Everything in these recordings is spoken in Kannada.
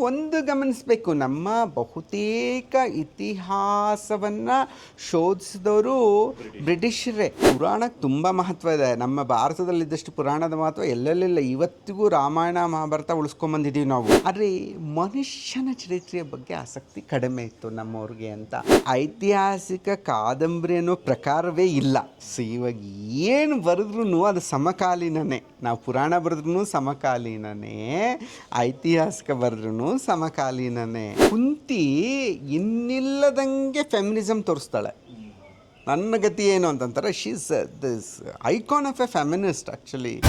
ಒಂದು ಗಮನಿಸಬೇಕು. ನಮ್ಮ ಬಹುತೇಕ ಇತಿಹಾಸವನ್ನು ಶೋಧಿಸಿದವರು ಬ್ರಿಟಿಷರೇ. ಪುರಾಣಕ್ಕೆ ತುಂಬ ಮಹತ್ವ ಇದೆ. ನಮ್ಮ ಭಾರತದಲ್ಲಿದ್ದಷ್ಟು ಪುರಾಣದ ಮಹತ್ವ ಎಲ್ಲೆಲ್ಲಿಲ್ಲ. ಇವತ್ತಿಗೂ ರಾಮಾಯಣ ಮಹಾಭಾರತ ಉಳಿಸ್ಕೊಂಬಂದಿದ್ದೀವಿ ನಾವು. ಆದರೆ ಮನುಷ್ಯನ ಚರಿತ್ರೆಯ ಬಗ್ಗೆ ಆಸಕ್ತಿ ಕಡಿಮೆ ಇತ್ತು ನಮ್ಮವ್ರಿಗೆ ಅಂತ. ಐತಿಹಾಸಿಕ ಕಾದಂಬರಿ ಅನ್ನೋ ಪ್ರಕಾರವೇ ಇಲ್ಲ. ಸೊ ಇವಾಗ ಏನು ಬರೆದ್ರೂ ಅದು ಸಮಕಾಲೀನನೇ. ನಾವು ಪುರಾಣ ಬರೆದ್ರೂ ಸಮಕಾಲೀನನೇ. ಐತಿಹಾಸಿಕ ಬರೆದ್ರೂ ಸಮಕಾಲೀನನೇ. ಕುಂತಿ ಇನ್ನಿಲ್ಲದಂಗೆ ಫೆಮಿನಿಸಮ್ ತೋರಿಸ್ತಾಳೆ. ನನ್ನ ಗತಿ ಏನು ಅಂತಂತಾರೆ she's this icon of a feminist actually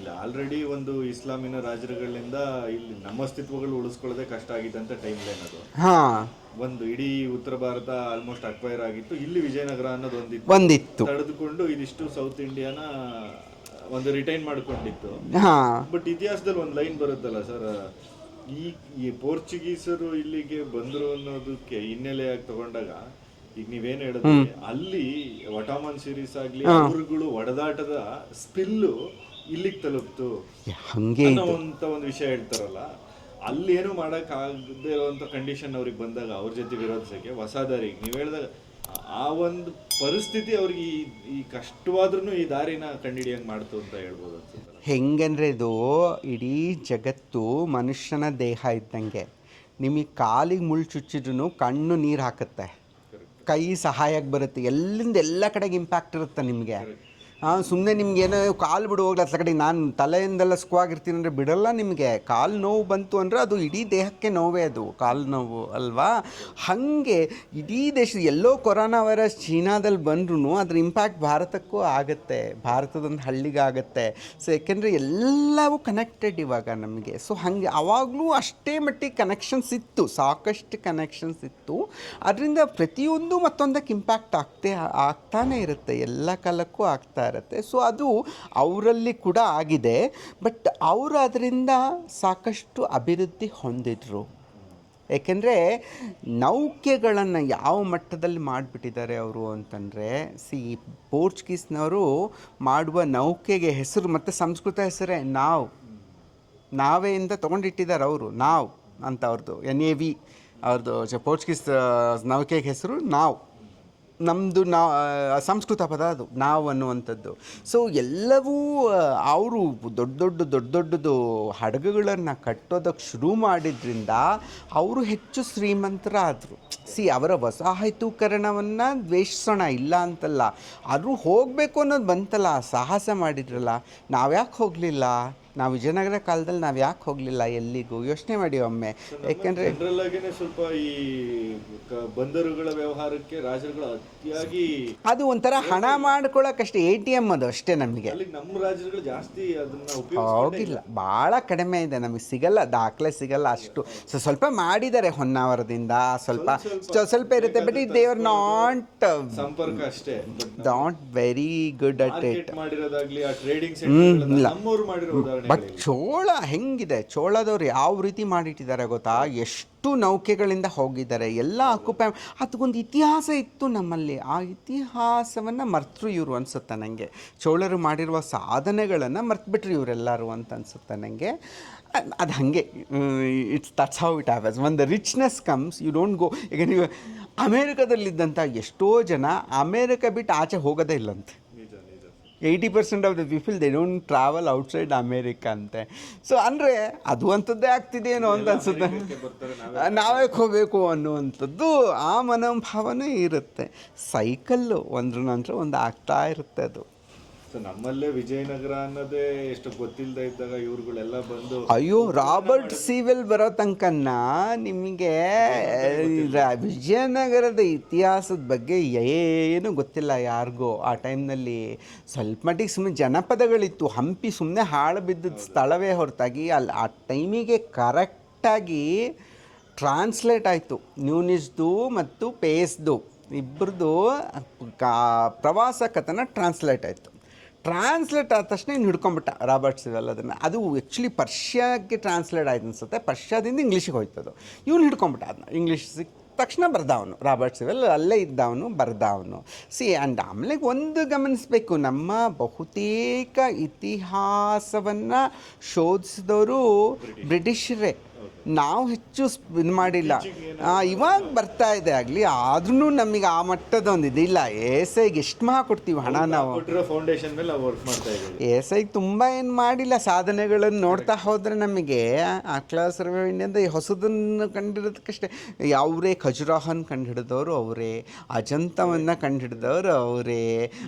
ನಾವಿಲ್ಲ ಆಲ್ರೆಡಿ ಒಂದು ಇಸ್ಲಾಮಿನ ರಾಜರುಗಳಿಂದ ಇಲ್ಲಿ ನಮ್ಮ ಅಸ್ತಿತ್ವಗಳು ಉಳಿಸ್ಕೊಳ್ಳೋದೇ ಕಷ್ಟ ಆಗಿದ್ದಂತ ಟೈಮ್ ಲೈನ್ ಅದು. ಹಾಂ. ಒಂದು ಇಡೀ ಉತ್ತರ ಭಾರತ ಆಲ್ಮೋಸ್ಟ್ ಅಕ್ವೈರ್ ಆಗಿತ್ತು. ಇಲ್ಲಿ ವಿಜಯನಗರ ಅನ್ನೋದು ಒಂದಿತ್ತು. ಬಂದಿತ್ತು ತಡೆದುಕೊಂಡು ಇದಿಷ್ಟು ಸೌತ್ ಇಂಡಿಯಾನ ಒಂದು ರಿಟೈನ್ ಮಾಡ್ಕೊಂಡಿತ್ತು. ಹಾಂ. ಬಟ್ ಇತಿಹಾಸದಲ್ಲಿ ಒಂದು ಲೈನ್ ಬರುತ್ತಲ್ಲ ಸರ್ ಈ ಈ ಪೋರ್ಚುಗೀಸರು ಇಲ್ಲಿಗೆ ಬಂದ್ರು ಅನ್ನೋದಕ್ಕೆ ಹಿನ್ನೆಲೆಯಾಗಿ ತಗೊಂಡಾಗ ಈಗ ನೀವೇನ್ ಹೇಳಿದ್ರೆ ಅಲ್ಲಿ ಒಟಾಮನ್ ಸೀರೀಸ್ ಆಗ್ಲಿ ಊರುಗಳು ಒಡೆದಾಟದ ಸ್ಪಿಲ್ಲು ಇಲ್ಲಿಗೆ ತಲುಪ್ತು ಹಂಗೆ ಅಂತ ಒಂದು ವಿಷಯ ಹೇಳ್ತಾರಲ್ಲ. ಅಲ್ಲಿ ಏನು ಮಾಡಕ್ ಆಗದೆ ಇರುವಂತ ಕಂಡೀಷನ್ ಅವ್ರಿಗೆ ಬಂದಾಗ ಅವ್ರ ಜೊತೆ ವಿರೋಧಿಸಕ್ಕೆ ಹೊಸ ನೀವು ನೀವ್ ಹೇಳ್ದಾಗ ಆ ಒಂದು ಪರಿಸ್ಥಿತಿ ಅವ್ರಿಗೆ ಈ ಈ ಕಷ್ಟವಾದ್ರೂ ಈ ದಾರಿನ ಕಂಡಿಡಿಯಂಗ್ ಮಾಡ್ತು ಅಂತ ಹೇಳ್ಬೋದು ಹೆಂಗಂದ್ರೆ ಇದು ಇಡೀ ಜಗತ್ತು ಮನುಷ್ಯನ ದೇಹ ಇದ್ದಂಗೆ. ನಿಮಗೆ ಕಾಲಿಗೆ ಮುಳ್ಳು ಚುಚ್ಚಿದ್ರೂ ಕಣ್ಣು ನೀರು ಹಾಕುತ್ತೆ. ಕೈ ಸಹಾಯಕ್ಕೆ ಬರುತ್ತೆ. ಎಲ್ಲಿಂದ ಎಲ್ಲ ಕಡೆಗೆ ಇಂಪ್ಯಾಕ್ಟ್ ಇರುತ್ತೆ ನಿಮಗೆ. ಸುಮ್ಮನೆ ನಿಮ್ಗೆ ಏನೋ ಕಾಲು ಬಿಡು ಹೋಗ್ಲಿ ಅತ್ಲ ಕಡೆ ನಾನು ತಲೆಯಿಂದೆಲ್ಲ ಸುಖವಾಗಿರ್ತೀನಿ ಅಂದರೆ ಬಿಡಲ್ಲ ನಿಮಗೆ. ಕಾಲು ನೋವು ಬಂತು ಅಂದರೆ ಅದು ಇಡೀ ದೇಹಕ್ಕೆ ನೋವೇ ಅದು, ಕಾಲು ನೋವು ಅಲ್ವಾ? ಹಾಗೆ ಇಡೀ ದೇಶ, ಎಲ್ಲೋ ಕೊರೋನಾ ವೈರಸ್ ಚೀನಾದಲ್ಲಿ ಬಂದ್ರೂ ಅದ್ರ ಇಂಪ್ಯಾಕ್ಟ್ ಭಾರತಕ್ಕೂ ಆಗುತ್ತೆ, ಭಾರತದೊಂದು ಹಳ್ಳಿಗಾಗುತ್ತೆ ಸೊ ಏಕೆಂದರೆ ಎಲ್ಲವೂ ಕನೆಕ್ಟೆಡ್ ಇವಾಗ ನಮಗೆ. ಸೊ ಹಾಗೆ ಆವಾಗಲೂ ಅಷ್ಟೇ ಮಟ್ಟಿಗೆ ಕನೆಕ್ಷನ್ಸ್ ಇತ್ತು, ಸಾಕಷ್ಟು ಕನೆಕ್ಷನ್ಸ್ ಇತ್ತು. ಅದರಿಂದ ಪ್ರತಿಯೊಂದು ಮತ್ತೊಂದಕ್ಕೆ ಇಂಪ್ಯಾಕ್ಟ್ ಆಗ್ತೇ, ಆಗ್ತಾನೆ ಇರುತ್ತೆ, ಎಲ್ಲ ಕಾಲಕ್ಕೂ ಆಗ್ತಾ ಇರುತ್ತೆ. ಸೊ ಅದು ಅವರಲ್ಲಿ ಕೂಡ ಆಗಿದೆ. ಬಟ್ ಅವರು ಅದರಿಂದ ಸಾಕಷ್ಟು ಅಭಿವೃದ್ಧಿ ಹೊಂದಿದ್ರು. ಏಕೆಂದರೆ ನೌಕೆಗಳನ್ನು ಯಾವ ಮಟ್ಟದಲ್ಲಿ ಮಾಡಿಬಿಟ್ಟಿದ್ದಾರೆ ಅವರು ಅಂತಂದರೆ, ಸಿ, ಪೋರ್ಚುಗೀಸ್ನವರು ಮಾಡುವ ನೌಕೆಗೆ ಹೆಸರು ಮತ್ತು ಸಂಸ್ಕೃತ ಹೆಸರೇ ನಾವು. ನಾವೆಯಿಂದ ತೊಗೊಂಡಿಟ್ಟಿದ್ದಾರೆ ಅವರು, ನಾವು ಅಂತ ಅವ್ರದ್ದು ಎನ್ ಎ ವಿ ಅವ್ರದ್ದು ಪೋರ್ಚುಗೀಸ್ ನೌಕೆಗೆ ಹೆಸರು ನಾವು. ನಮ್ಮದು ನಾ ಸಂಸ್ಕೃತ ಪದ ಅದು, ನಾವು ಅನ್ನುವಂಥದ್ದು. ಸೊ ಎಲ್ಲವೂ ಅವರು ದೊಡ್ಡ ದೊಡ್ಡ ದೊಡ್ಡ ದೊಡ್ಡದು ಹಡಗುಗಳನ್ನು ಕಟ್ಟೋದಕ್ಕೆ ಶುರು ಮಾಡಿದ್ರಿಂದ ಅವರು ಹೆಚ್ಚು ಶ್ರೀಮಂತರಾದರು. ಸಿ ಅವರ ವಸಾಹತುಕರಣವನ್ನು ದ್ವೇಷಿಸೋಣ ಇಲ್ಲ ಅಂತಲ್ಲ. ಆದರೂ ಹೋಗಬೇಕು ಅನ್ನೋದು ಬಂತಲ್ಲ, ಸಾಹಸ ಮಾಡಿದ್ರಲ್ಲ, ನಾವ್ಯಾಕೆ ಹೋಗಲಿಲ್ಲ? ನಾವು ವಿಜಯನಗರ ಕಾಲದಲ್ಲಿ ನಾವು ಯಾಕೆ ಹೋಗಲಿಲ್ಲ ಎಲ್ಲಿಗೂ? ಯೋಚನೆ ಮಾಡಿ ಒಮ್ಮೆ. ಯಾಕೆಂದರೆ ಸ್ವಲ್ಪ ಈ ಬಂದರುಗಳ ವ್ಯವಹಾರಕ್ಕೆ ರಾಜರುಗಳು ಅತಿಯಾಗಿ ಅದು ಒಂಥರ ಹಣ ಮಾಡ್ಕೊಳ್ಳೋಕಷ್ಟೇ ಎ ಟಿ ಎಂ ಅದು ಅಷ್ಟೇ ನಮಗೆ. ನಮ್ಮ ರಾಜರುಗಳು ಜಾಸ್ತಿ ಅದನ್ನ ಹೋಗಿಲ್ಲ ಭಾಳ ಕಡಿಮೆ ಇದೆ ನಮಗೆ ಸಿಗಲ್ಲ ದಾಖಲೆ ಸಿಗಲ್ಲ ಅಷ್ಟು. ಸೊ ಸ್ವಲ್ಪ ಮಾಡಿದ್ದಾರೆ ಹೊನ್ನಾವರದಿಂದ ಸ್ವಲ್ಪ ಸ್ವ- ಸ್ವಲ್ಪ. ಇರುತ್ತೆ ಬಟ್ ದೇವರ್ ನಾಟ್ ಸಂಪರ್ಕ ಅಷ್ಟೇ. Not very good at it ಮಾಡಿರೋದಾಗ್ಲಿ ಆ ಟ್ರೇಡಿಂಗ್ ಸೆಂಟರ್. ನಮ್ಮವ್ರು ಮಾಡಿರೋ ಬಟ್ ಚೋಳ ಹೆಂಗಿದೆ? ಚೋಳದವ್ರು ಯಾವ ರೀತಿ ಮಾಡಿಟ್ಟಿದ್ದಾರೆ ಗೊತ್ತಾ? ಎಷ್ಟು ನೌಕೆಗಳಿಂದ ಹೋಗಿದ್ದಾರೆ? ಎಲ್ಲ ಅಕ್ಯುಪೈ ಅದಕ್ಕೊಂದು ಇತಿಹಾಸ ಇತ್ತು ನಮ್ಮಲ್ಲಿ. ಆ ಇತಿಹಾಸವನ್ನು ಮರ್ತರು ಇವರು ಅನಿಸುತ್ತೆ ನನಗೆ ಚೋಳರು ಮಾಡಿರುವ ಸಾಧನೆಗಳನ್ನು ಮರ್ತ್ಬಿಟ್ರು ಇವರೆಲ್ಲರೂ ಅಂತ ಅನಿಸುತ್ತೆ ನನಗೆ ಅದು ಹಾಗೆ. It's that's how it has on the richness comes you don't go ಈಗ ನೀವು ಅಮೇರಿಕಾದಲ್ಲಿದ್ದಂಥ ಎಷ್ಟೋ ಜನ ಅಮೇರಿಕ ಬಿಟ್ಟು ಆಚೆ ಹೋಗೋದೇ ಇಲ್ಲಂತೆ. Eighty percent of the people they don't travel outside America ಅಂತೆ. ಸೊ ಅಂದರೆ ಅದು ಅಂಥದ್ದೇ ಆಗ್ತಿದೆಯೇನೋ ಅಂತ ಅನ್ಸುತ್ತೆ. ನಾವೇ ಹೋಗಬೇಕು ಅನ್ನುವಂಥದ್ದು ಆ ಮನೋಭಾವನೆ ಇರುತ್ತೆ. ಸೈಕಲ್ಲು ಒಂದ್ರ ನಂತರ ಒಂದು ಆಗ್ತಾ ಇರುತ್ತೆ ಅದು. ಸೊ ನಮ್ಮಲ್ಲೇ ವಿಜಯನಗರ ಅನ್ನೋದೇ ಎಷ್ಟು ಗೊತ್ತಿಲ್ಲದೆ ಇದ್ದಾಗ ಇವ್ರುಗಳೆಲ್ಲ ಬಂದು ಅಯ್ಯೋ ರಾಬರ್ಟ್ ಸಿವಿಲ್ ಬರೋ ತನಕನ್ನ ನಿಮಗೆ ವಿಜಯನಗರದ ಇತಿಹಾಸದ ಬಗ್ಗೆ ಏನು ಗೊತ್ತಿಲ್ಲ ಯಾರಿಗೂ. ಆ ಟೈಮ್ನಲ್ಲಿ ಸ್ವಲ್ಪ ಮಟ್ಟಿಗೆ ಸುಮ್ಮನೆ ಜನಪದಗಳಿತ್ತು. ಹಂಪಿ ಸುಮ್ಮನೆ ಹಾಳು ಬಿದ್ದಿದ್ದ ಸ್ಥಳವೇ ಹೊರತಾಗಿ ಅಲ್ಲಿ ಆ ಟೈಮಿಗೆ ಕರೆಕ್ಟಾಗಿ ಟ್ರಾನ್ಸ್ಲೇಟ್ ಆಯಿತು. ನ್ಯೂನಿಸ್ದು ಮತ್ತು ಪೇಸ್ದು. ಇಬ್ಬರದು ಕಾ ಪ್ರವಾಸ ಕಥನ ಟ್ರಾನ್ಸ್ಲೇಟ್ ಆಯಿತು. ಟ್ರಾನ್ಸ್ಲೇಟ್ ಆದ ತಕ್ಷಣ ಇನ್ನು ಹಿಡ್ಕೊಂಬಿಟ್ಟ ರಾಬರ್ಟ್ಸ್ ಅದನ್ನು ಅದು ಆ್ಯಕ್ಚುಲಿ ಪರ್ಷ್ಯಾಗೆ ಟ್ರಾನ್ಸ್ಲೇಟ್ ಆಯ್ತು ಅನ್ಸುತ್ತೆ. ಪರ್ಷ್ಯಾದಿಂದ ಇಂಗ್ಲೀಷಿಗೆ ಹೋಯ್ತದು. ಇವನು ಹಿಡ್ಕೊಂಬಿಟ್ಟ ಅದನ್ನ ಇಂಗ್ಲೀಷ್ ಸಿಕ್ಕ ತಕ್ಷಣ ಬರ್ದ ಅವನು ರಾಬರ್ಟ್ ಸಿವೆಲ್ ಅಲ್ಲೇ ಇದ್ದವನು ಬರ್ದ ಅವನು ಸಿ ಆ್ಯಂಡ್ ಆಮೇಲೆ ಒಂದು ಗಮನಿಸಬೇಕು. ನಮ್ಮ ಬಹುತೇಕ ಇತಿಹಾಸವನ್ನು ಶೋಧಿಸಿದವರು ಬ್ರಿಟಿಷರೇ. ನಾವು ಹೆಚ್ಚು ಇದು ಮಾಡಿಲ್ಲ. ಇವಾಗ ಬರ್ತಾ ಇದೆ ಆಗಲಿ ಆದ್ರೂ ನಮಗೆ ಆ ಮಟ್ಟದ ಒಂದು ಇದಿಲ್ಲ ಐಗೆ ಎಷ್ಟು ಮಹಾ ಕೊಡ್ತೀವಿ ಹಣ ನಾವು? ಫೌಂಡೇಶನ್ ಮೇಲೆ ವರ್ಕ್ ಮಾಡ್ತಾ ಇದ್ದೀವಿ. ಏಸೈಗೆ ತುಂಬ ಏನು ಮಾಡಿಲ್ಲ. ಸಾಧನೆಗಳನ್ನು ನೋಡ್ತಾ ಹೋದರೆ ನಮಗೆ ಆ ಕ್ಲಾಸ್ ಸರ್ವೇಯಿಂದ ಹೊಸದನ್ನು ಕಂಡಿರೋದಕ್ಕಷ್ಟೇ ಅವರೇ ಖಜುರಾಹನ್ ಕಂಡುಹಿಡಿದವರು ಅವರೇ ಅಜಂತವನ್ನು ಕಂಡುಹಿಡಿದವರು ಅವರೇ.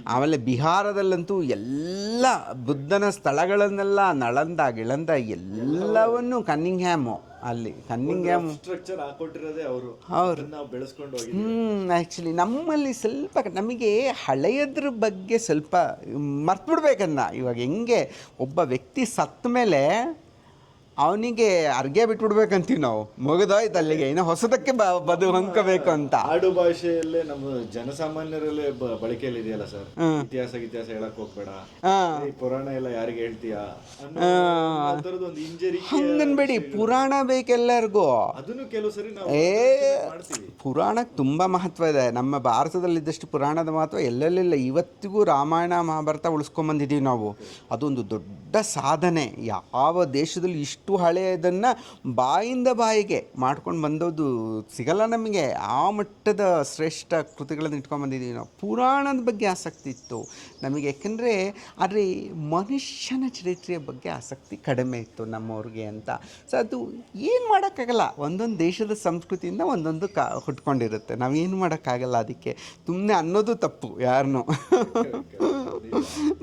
ಆಮೇಲೆ ಬಿಹಾರದಲ್ಲಂತೂ ಎಲ್ಲ ಬುದ್ಧನ ಸ್ಥಳಗಳನ್ನೆಲ್ಲ ನಳಂದ ಗಿಳಂದ ಎಲ್ಲವನ್ನು ಕನ್ನಿಂಗ್ಹ್ಯಾಮು. ಅಲ್ಲಿ ಕನ್ನಿಂಗ್ಹ್ಯಾಮ್ ಸ್ಟ್ರಕ್ಚರ್ ಹಾಕೊಟ್ಟಿರೋದೇ ಅವರು. ಹೌದು. ನಾವು ಬೆಳೆಸ್ಕೊಂಡು ಹೋಗಿದ್ದೀವಿ. ಹ್ಞೂ ಆ್ಯಕ್ಚುಲಿ ನಮ್ಮಲ್ಲಿ ಸ್ವಲ್ಪ ನಮಗೆ ಹಳೆಯದ್ರ ಬಗ್ಗೆ ಸ್ವಲ್ಪ ಮರ್ತ್ಬಿಡ್ಬೇಕನ್ನ. ಇವಾಗ ಹೆಂಗೆ ಒಬ್ಬ ವ್ಯಕ್ತಿ ಸತ್ತ ಮೇಲೆ ಅವನಿಗೆ ಅರ್ಗೆ ಬಿಟ್ಬಿಡ್ಬೇಕಂತೀವಿ ನಾವು. ಮುಗಿದೋಯ್ತು ಅಲ್ಲಿಗೆ. ಇನ್ನು ಹೊಸದಕ್ಕೆ ಬ ಬದು ಹೊಂದ್ಕೋಬೇಕು ಅಂತ. ಆಡು ಭಾಷೆಯಲ್ಲೇ ನಮ್ಮ ಜನಸಾಮಾನ್ಯರಲ್ಲೇ ಬ- ಬಳಕೆಯಲ್ಲಿ ಇದೆಯಲ್ಲ ಸರ್ ಇತಿಹಾಸ ಇತಿಹಾಸ ಹೇಳಕ್ ಹೋಗ್ಬೇಡ. ಹಾಂ. ಈ ಪುರಾಣ ಎಲ್ಲ ಯಾರಿಗೆ ಹೇಳ್ತೀಯಾ? ಅನ್ನೋ ಆ ಥರದ್ದು ಒಂದು ಇಂಜರಿ ಹಂಗನ್ಬೇಡಿ ಪುರಾಣ ಬೇಕೆಲ್ಲರಿಗೂ. ಅದನ್ನು ಕೆಲವು ಸರಿ ನಾವು ಏ ಮಾಡ್ತೀವಿ. ಪುರಾಣಕ್ಕೆ ತುಂಬ ಮಹತ್ವ ಇದೆ. ನಮ್ಮ ಭಾರತದಲ್ಲಿದ್ದಷ್ಟು ಪುರಾಣದ ಮಹತ್ವ ಎಲ್ಲೆಲ್ಲಿಲ್ಲ ಇವತ್ತಿಗೂ ರಾಮಾಯಣ ಮಹಾಭಾರತ ಉಳಿಸ್ಕೊಂಬಂದಿದ್ದೀವಿ ನಾವು. ಅದೊಂದು ದೊಡ್ಡ ಸಾಧನೆ. ಯಾವ ದೇಶದಲ್ಲಿ ಇಷ್ಟು ಹಳೆಯದನ್ನು ಬಾಯಿಂದ ಬಾಯಿಗೆ ಮಾಡ್ಕೊಂಡು ಬಂದದ್ದು ಸಿಗಲ್ಲ ನಮಗೆ. ಆ ಮಟ್ಟದ ಶ್ರೇಷ್ಠ ಕೃತಿಗಳನ್ನು ಇಟ್ಕೊಂಡು ಬಂದಿದ್ದೀವಿ ನಾವು. ಪುರಾಣದ ಬಗ್ಗೆ ಆಸಕ್ತಿ ಇತ್ತು ನಮಗೆ. ಯಾಕೆಂದರೆ ಆದರೆ ಮನುಷ್ಯನ ಚರಿತ್ರೆಯ ಬಗ್ಗೆ ಆಸಕ್ತಿ ಕಡಿಮೆ ಇತ್ತು ನಮ್ಮವ್ರಿಗೆ ಅಂತ. ಸೊ ಅದು ಏನು ಮಾಡೋಕ್ಕಾಗಲ್ಲ. ಒಂದೊಂದು ದೇಶದ ಸಂಸ್ಕೃತಿಯಿಂದ ಒಂದೊಂದು ಕಾ ಹುಟ್ಕೊಂಡಿರುತ್ತೆ. ನಾವೇನು ಮಾಡೋಕ್ಕಾಗಲ್ಲ ಅದಕ್ಕೆ. ಸುಮ್ಮನೆ ಅನ್ನೋದು ತಪ್ಪು ಯಾರನ್ನೂ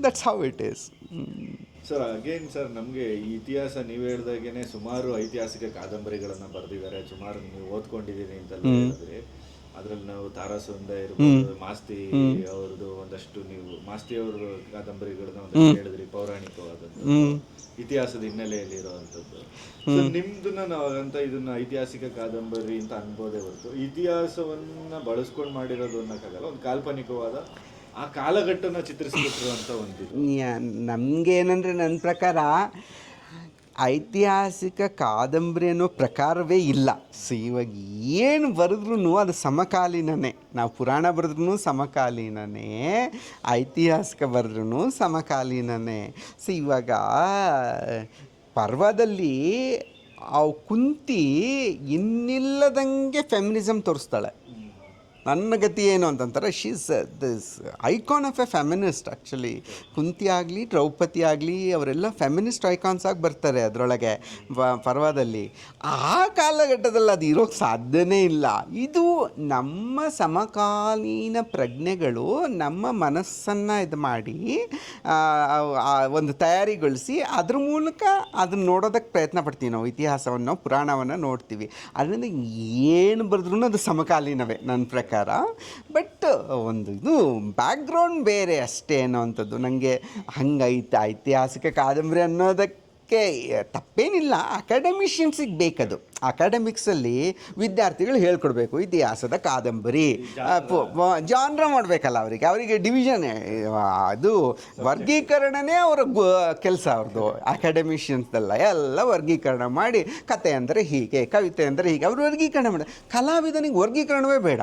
that's how it is sir again sir ನಮಗೆ ಈ ಇತಿಹಾಸ ನೀವು ಹೇಳ್ದಾಗೇನೆ ಸುಮಾರು ಐತಿಹಾಸಿಕ ಕಾದಂಬರಿಗಳನ್ನ ಬರೆದಿದ್ದಾರೆ. ಸುಮಾರು ನೀವು ಓದ್ಕೊಂಡಿದ್ದೀರಿ ಅಂತ ಹೇಳಿದ್ರಿ. ಅದ್ರಲ್ಲಿ ನಾವು ತಾರಾಸುಂದ ಇರ್ಬೋದು ಮಾಸ್ತಿ ಅವ್ರದ್ದು ಒಂದಷ್ಟು ನೀವು ಮಾಸ್ತಿ ಅವ್ರ ಕಾದಂಬರಿಗಳನ್ನ ಒಂದಷ್ಟು ಹೇಳಿದ್ರಿ ಪೌರಾಣಿಕವಾದದ್ದು ಇತಿಹಾಸದ ಹಿನ್ನೆಲೆಯಲ್ಲಿ ಇರುವಂತದ್ದು ನಿಮ್ದನ್ನ ನಾವಂತ ಇದನ್ನ ಐತಿಹಾಸಿಕ ಕಾದಂಬರಿ ಅಂತ ಅನ್ಬೋದೇ ಹೊರತು ಇತಿಹಾಸವನ್ನ ಬಳಸ್ಕೊಂಡು ಮಾಡಿರೋದು ಅನ್ನಕ್ಕಾಗಲ್ಲ ಒಂದು ಕಾಲ್ಪನಿಕವಾದ ಆ ಕಾಲಘಟ್ಟನ ಚಿತ್ರಿಸ್ಬಿಟ್ಟಿರುವಂತ ಒಂದು ನಮಗೇನಂದರೆ ನನ್ನ ಪ್ರಕಾರ ಐತಿಹಾಸಿಕ ಕಾದಂಬರಿ ಅನ್ನೋ ಪ್ರಕಾರವೇ ಇಲ್ಲ. ಸೊ ಇವಾಗ ಏನು ಬರೆದ್ರೂ ಅದು ಸಮಕಾಲೀನನೇ. ನಾವು ಪುರಾಣ ಬರೆದ್ರೂ ಸಮಕಾಲೀನನೇ. ಐತಿಹಾಸಿಕ ಬರೆದ್ರೂ ಸಮಕಾಲೀನನೇ. ಸೊ ಇವಾಗ ಪರ್ವದಲ್ಲಿ ಅವು ಕುಂತಿ ಇನ್ನಿಲ್ಲದಂಗೆ ಫೆಮಿನಿಸಮ್ ತೋರಿಸ್ತಾಳೆ. ನನ್ನ ಗತಿ ಏನು ಅಂತಂತಾರೆ she's this icon of a feminist actually Kunti ಆಗಲಿ, ದ್ರೌಪದಿ ಆಗಲಿ, ಅವರೆಲ್ಲ ಫೆಮಿನಿಸ್ಟ್ ಐಕಾನ್ಸ್ ಆಗಿ ಬರ್ತಾರೆ ಅದರೊಳಗೆ ಪರ್ವದಲ್ಲಿ. ಆ ಕಾಲಘಟ್ಟದಲ್ಲಿ ಅದು ಇರೋಕ್ಕೆ ಸಾಧ್ಯನೇ ಇಲ್ಲ. ಇದು ನಮ್ಮ ಸಮಕಾಲೀನ ಪ್ರಜ್ಞೆಗಳು ನಮ್ಮ ಮನಸ್ಸನ್ನು ಇದು ಮಾಡಿ ಒಂದು ತಯಾರಿಗೊಳಿಸಿ, ಅದ್ರ ಮೂಲಕ ಅದನ್ನ ನೋಡೋದಕ್ಕೆ ಪ್ರಯತ್ನ ಪಡ್ತೀವಿ ನಾವು. ಇತಿಹಾಸವನ್ನು, ಪುರಾಣವನ್ನು ನೋಡ್ತೀವಿ. ಅದರಿಂದ ಏನು ಬರೆದ್ರೂ ಅದು ಸಮಕಾಲೀನವೇ ನನ್ನ ಪ್ರಕಾರ. ಬಟ್ ಒಂದು ಇದು ಬ್ಯಾಕ್ಗ್ರೌಂಡ್ ಬೇರೆ ಅಷ್ಟೇ ಅನ್ನೋವಂಥದ್ದು. ನನಗೆ ಹಂಗೈತೆ ಐತಿಹಾಸಿಕ ಕಾದಂಬರಿ ಅನ್ನೋದಕ್ಕೆ ತಪ್ಪೇನಿಲ್ಲ. ಅಕಾಡೆಮಿಷಿಯನ್ಸಿಗೆ ಬೇಕದು. ಅಕಾಡೆಮಿಕ್ಸಲ್ಲಿ ವಿದ್ಯಾರ್ಥಿಗಳು ಹೇಳ್ಕೊಡ್ಬೇಕು. ಇತಿಹಾಸದ ಕಾದಂಬರಿ. ಜಾನ್ರ ಮಾಡಬೇಕಲ್ಲ ಅವರಿಗೆ. ಅವರಿಗೆ ಡಿವಿಷನ್ ಅದು ವರ್ಗೀಕರಣನೇ ಅವರ ಕೆಲಸ ಅವ್ರದ್ದು ಅಕಾಡೆಮಿಷಿಯನ್ಸ್ದಲ್ಲ ಎಲ್ಲ ವರ್ಗೀಕರಣ ಮಾಡಿ ಕತೆ ಅಂದರೆ ಹೀಗೆ ಕವಿತೆ ಅಂದರೆ ಹೀಗೆ ಅವರು ವರ್ಗೀಕರಣ ಮಾಡಿ ಕಲಾವಿದನಿಗೆ ವರ್ಗೀಕರಣವೇ ಬೇಡ.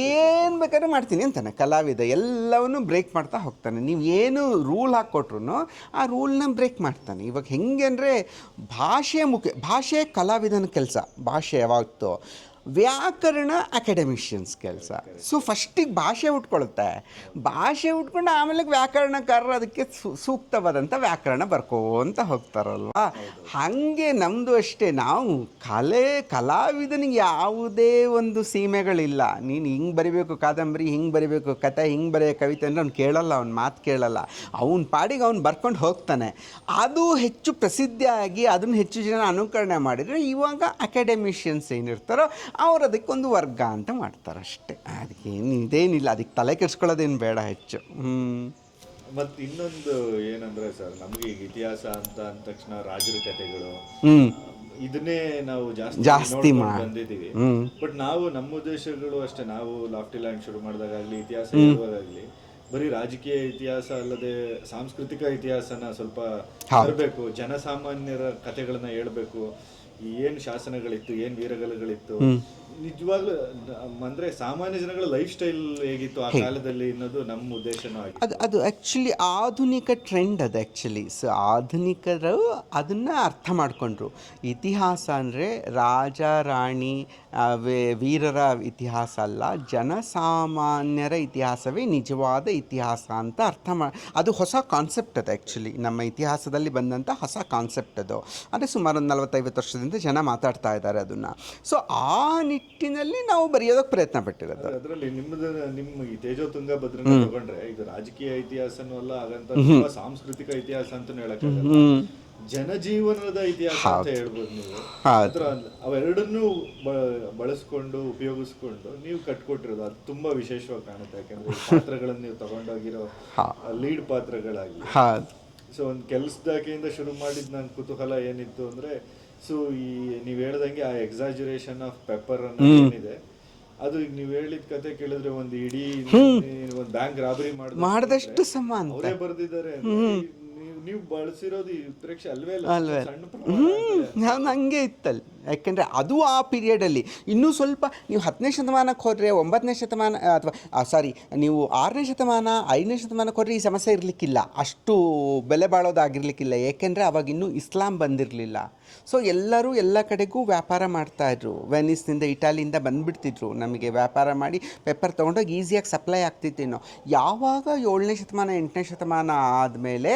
ಏನು ಬೇಕಾದ್ರೆ ಮಾಡ್ತೀನಿ ಅಂತಾನೆ. ಕಲಾವಿದ ಎಲ್ಲವನ್ನು ಬ್ರೇಕ್ ಮಾಡ್ತಾ ಹೋಗ್ತಾನೆ. ನೀವು ಏನು ರೂಲ್ ಹಾಕ್ಕೊಟ್ರು ಆ ರೂಲ್ನ ಬ್ರೇಕ್ ಮಾಡ್ತಾನೆ. ಇವಾಗ ಹೆಂಗೆ ಅಂದರೆ ಭಾಷೆ ಮುಖ್ಯ ಭಾಷೆ ಕಲಾವಿದನ ಕೆಲಸ ಭಾಷೆ ಯಾವತ್ತು ವ್ಯಾಕರಣ ಅಕಾಡೆಮಿಷಿಯನ್ಸ್ ಕೆಲಸ. ಸೊ ಫಸ್ಟಿಗೆ ಭಾಷೆ ಉಟ್ಕೊಳುತ್ತೆ. ಭಾಷೆ ಉಟ್ಕೊಂಡು ಆಮೇಲೆ ವ್ಯಾಕರಣಕಾರರು ಅದಕ್ಕೆ ಸೂಕ್ತವಾದಂಥ ವ್ಯಾಕರಣ ಬರ್ಕೋಂತ ಹೋಗ್ತಾರಲ್ವಾ? ಹಾಗೆ ನಮ್ಮದು ಅಷ್ಟೇ. ನಾವು ಕಲೆ, ಕಲಾವಿದನಿಗೆ ಯಾವುದೇ ಒಂದು ಸೀಮೆಗಳಿಲ್ಲ. ನೀನು ಹಿಂಗೆ ಬರಿಬೇಕು ಕಾದಂಬರಿ, ಹಿಂಗೆ ಬರಿಬೇಕು ಕತೆ, ಹಿಂಗೆ ಬರೆಯೋ ಕವಿತೆ ಅಂದರೆ ಅವ್ನು ಕೇಳಲ್ಲ, ಅವ್ನ ಮಾತು ಕೇಳಲ್ಲ. ಅವನ ಪಾಡಿಗೆ ಅವ್ನು ಬರ್ಕೊಂಡು ಹೋಗ್ತಾನೆ. ಅದು ಹೆಚ್ಚು ಪ್ರಸಿದ್ಧಿಯಾಗಿ, ಅದನ್ನು ಹೆಚ್ಚು ಜನ ಅನುಕರಣೆ ಮಾಡಿದರೆ ಇವಾಗ ಅಕಾಡೆಮಿಷಿಯನ್ಸ್ ಏನಿರ್ತಾರೋ ಅವ್ರು ಅದಕ್ಕೊಂದು ವರ್ಗ ಅಂತ ಮಾಡ್ತಾರೆ ಅಷ್ಟೇ ಅದಕ್ಕೇನು ಇದೇನಿಲ್ಲ ಅದಕ್ಕೆ ತಲೆ ಕೆಡ್ಸ್ಕೊಳ್ಳೋದೇನು ಬೇಡ ಹೆಚ್ಚು. ಹ್ಞೂ ಮತ್ ಇನ್ನೊಂದು ಏನಂದ್ರೆ ಸರ್ ನಮಗೆ ಈಗ ಇತಿಹಾಸ ಅಂತ ಅಂದ ತಕ್ಷಣ ರಾಜರ ಕಥೆಗಳು. ಹ್ಞೂ ಇದನ್ನೇ ನಾವು ಜಾಸ್ತಿ ಜಾಸ್ತಿ ನೋಡ್ಕೊಂಡ್ ಮಾ- ಬಂದಿದ್ದೀವಿ. ಹ್ಮ್. ಬಟ್ ನಾವು ನಮ್ಮ ಉದ್ದೇಶಗಳು ಅಷ್ಟೇ ನಾವು ಲಾಫ್ಟಿ ಲ್ಯಾಂಡ್ ಶುರು ಮಾಡಿದಾಗಲಿ ಇತಿಹಾಸ ಹೇಳುವಾಗಲಿ ಬರೀ ರಾಜಕೀಯ ಇತಿಹಾಸ ಅಲ್ಲದೆ ಸಾಂಸ್ಕೃತಿಕ ಇತಿಹಾಸನ ಸ್ವಲ್ಪ ತರಬೇಕು ಜನಸಾಮಾನ್ಯರ ಕಥೆಗಳನ್ನ ಹೇಳ್ಬೇಕು. ಏನ್ ಶಾಸನಗಳಿತ್ತು ಏನ್ ವೀರಗಲುಗಳಿತ್ತು ನಿಜವಾಗ್ಲೂ ಅಂದ್ರೆ ಸಾಮಾನ್ಯ ಜನಗಳ ಲೈಫ್ ಸ್ಟೈಲ್ ಹೇಗಿತ್ತು ಆ ಕಾಲದಲ್ಲಿ ಅನ್ನೋದು ನಮ್ಮ ಉದ್ದೇಶನೂ ಆಗಿದೆ. ಅದು ಅದು ಆ್ಯಕ್ಚುಲಿ ಆಧುನಿಕ ಟ್ರೆಂಡ್ ಅದು ಆ್ಯಕ್ಚುಲಿ ಸೊ ಆಧುನಿಕರು ಅದನ್ನು ಅರ್ಥ ಮಾಡಿಕೊಂಡ್ರು. ಇತಿಹಾಸ ಅಂದರೆ ರಾಜ ರಾಣಿ ವೀರರ ಇತಿಹಾಸ ಅಲ್ಲ ಜನಸಾಮಾನ್ಯರ ಇತಿಹಾಸವೇ ನಿಜವಾದ ಇತಿಹಾಸ ಅಂತ ಅರ್ಥ ಮಾ ಅದು ಹೊಸ ಕಾನ್ಸೆಪ್ಟ್ ಅದು ಆ್ಯಕ್ಚುಲಿ ನಮ್ಮ ಇತಿಹಾಸದಲ್ಲಿ ಬಂದಂಥ ಹೊಸ ಕಾನ್ಸೆಪ್ಟ್ ಅದು. ಅಂದರೆ ಸುಮಾರು ಒಂದು ನಲವತ್ತೈವತ್ತು ವರ್ಷದಿಂದ ಜನ ಮಾತಾಡ್ತಾ ಇದ್ದಾರೆ ಅದನ್ನು. ಸೊ ಆ ನಿಟ್ಟಿನಲ್ಲಿ ನಾವು ಬರೆಯೋದಕ್ಕೆ ಪ್ರಯತ್ನ ಪಟ್ಟಿರೋದು. ಅದರಲ್ಲಿ ನಿಮ್ಮದು ನಿಮ್ಮ ಈ ತೇಜೋ ತುಂಗ ಭದ್ರನ ತಗೊಂಡ್ರೆ ಇದು ರಾಜಕೀಯ ಇತಿಹಾಸನೂ ಅಲ್ಲ ಹಾಗಂತ ತುಂಬಾ ಸಾಂಸ್ಕೃತಿಕ ಇತಿಹಾಸ ಅಂತ ಹೇಳಕ್ಕಾಗಲ್ಲ ಜನಜೀವನದ ಇತಿಹಾಸ ಅಂತ ಹೇಳ್ಬೋದು ನೀವು. ಅವೆರಡನ್ನೂ ಬಳಸ್ಕೊಂಡು ಉಪಯೋಗಿಸ್ಕೊಂಡು ನೀವು ಕಟ್ಕೊಟ್ಟಿರೋದು ಅದು ತುಂಬಾ ವಿಶೇಷವಾಗಿ ಕಾಣುತ್ತೆ. ಯಾಕಂದ್ರೆ ಪಾತ್ರಗಳನ್ನು ನೀವು ತಗೊಂಡೋಗಿರೋ ಲೀಡ್ ಪಾತ್ರಗಳಾಗಿ. ಸೊ ಒಂದು ಕೆಲ್ಸದಾಕೆಯಿಂದ ಶುರು ಮಾಡಿದ ನನ್ನ ಕುತೂಹಲ ಏನಿತ್ತು ಅಂದ್ರೆ ಸೊ ಈ ನೀವ್ ಹೇಳ್ದಂಗೆ ಆ ಎಕ್ಸಾಜುರೇಷನ್ ಆಫ್ ಪೆಪ್ಪರ್ ಅನ್ನೋ ಏನಿದೆ ಅದು ಈಗ ನೀವ್ ಹೇಳಿದ ಕತೆ ಕೇಳಿದ್ರೆ ಒಂದು ಇಡೀ ಒಂದು ಬ್ಯಾಂಕ್ ರಾಬರಿ ಮಾಡಿದಷ್ಟು ಸಮ ಅವರೇ ಬರ್ದಿದ್ದಾರೆ ನೀವು ಬಳಸಿರೋದು ಪ್ರೇಕ್ಷೆ ಅಲ್ವೇ ಅಲ್ವೇ ನಾನು ಹಂಗೆ ಇತ್ತಲ್ಲಿ. ಯಾಕೆಂದರೆ ಅದು ಆ ಪೀರಿಯಡಲ್ಲಿ ಇನ್ನೂ ಸ್ವಲ್ಪ ನೀವು ಹತ್ತನೇ ಶತಮಾನಕ್ಕೆ ಹೋದರೆ ಒಂಬತ್ತನೇ ಶತಮಾನ ಅಥವಾ ಸಾರಿ ನೀವು ಆರನೇ ಶತಮಾನ ಐದನೇ ಶತಮಾನಕ್ಕೆ ಹೋದರೆ ಈ ಸಮಸ್ಯೆ ಇರಲಿಕ್ಕಿಲ್ಲ. ಅಷ್ಟು ಬೆಲೆ ಬಾಳೋದಾಗಿರ್ಲಿಕ್ಕಿಲ್ಲ. ಏಕೆಂದರೆ ಅವಾಗ ಇನ್ನೂ ಇಸ್ಲಾಂ ಬಂದಿರಲಿಲ್ಲ. ಸೊ ಎಲ್ಲರೂ ಎಲ್ಲ ಕಡೆಗೂ ವ್ಯಾಪಾರ ಮಾಡ್ತಾಯಿದ್ರು ವೆನಿಸ್ನಿಂದ ಇಟಾಲಿಯಿಂದ ಬಂದುಬಿಡ್ತಿದ್ರು ನಮಗೆ ವ್ಯಾಪಾರ ಮಾಡಿ ಪೇಪರ್ ತೊಗೊಂಡೋಗಿ ಈಸಿಯಾಗಿ ಸಪ್ಲೈ ಆಗ್ತಿತ್ತೇನೋ. ಯಾವಾಗ ಏಳನೇ ಶತಮಾನ ಎಂಟನೇ ಶತಮಾನ ಆದಮೇಲೆ